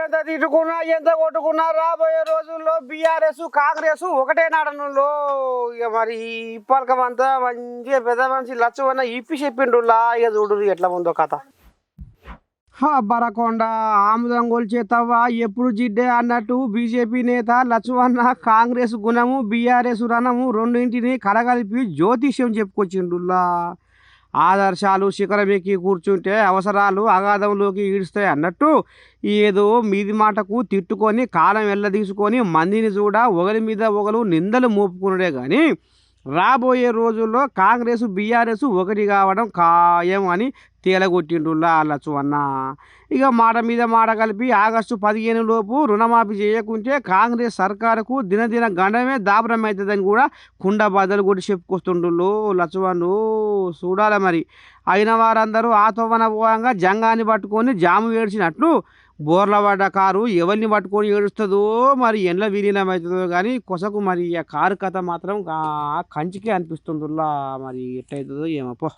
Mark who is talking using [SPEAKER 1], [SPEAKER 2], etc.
[SPEAKER 1] ఎంత తిట్టుకున్నా ఎంత కొట్టుకున్నా రాబోయే రోజుల్లో బీఆర్ఎస్ కాంగ్రెస్ ఒకటే నాడనులో ఇక మరి ఇప్పలకమంతా మంచిగా పెద్ద మనిషి లచ్చవన్న ఇప్పి చెప్పిండులా. ఇక చూడు ఎట్లా ఉందో కథ. బరకొండ ఆముదం గొల్చేతవ్వ ఎప్పుడు జిడ్డే అన్నట్టు బీజేపీ నేత లచ్చవన్న కాంగ్రెస్ గుణము బీఆర్ఎస్ రణము రెండింటిని కలగలిపి జ్యోతిష్యం చెప్పుకొచ్చిండులా. ఆదర్శాలు శిఖరమెక్కి కూర్చుంటే అవసరాలు అగాధంలోకి ఈడుస్తాయి అన్నట్టు ఏదో మీది మాటకు తిట్టుకొని కాలం వెళ్ళదీసుకొని మందిని చూడ ఒకరి మీద ఒకరు నిందలు మోపుకున్నాడే కానీ రాబోయే రోజుల్లో కాంగ్రెస్ బీఆర్ఎస్ ఒకటి కావడం ఖాయం అని తేలగొట్టిండులా లచ్చు అన్న. ఇక మాట మీద మాట కలిపి ఆగస్టు పదిహేను లోపు రుణమాఫీ చేయకుంటే కాంగ్రెస్ సర్కారుకు దినదిన గండమే దాపరం అవుతుందని కూడా కుండ బద్దలు కొట్టి చెప్పుకొస్తుండ్రు లచ్చువన్ను చూడాలి మరి. అయిన వారందరూ ఆ తవ్వన పోగా జంగాన్ని పట్టుకొని జాము ఏడ్చినట్లు బోర్ల పడ్డ కారు ఎవరిని పట్టుకొని ఏడుస్తుందో మరి ఎండ్ల విలీనం అవుతుందో కానీ కొసకు మరి ఆ కారు కథ మాత్రం కంచికే అనిపిస్తుందిలా మరి ఎట్టయితుందో ఏమో పో.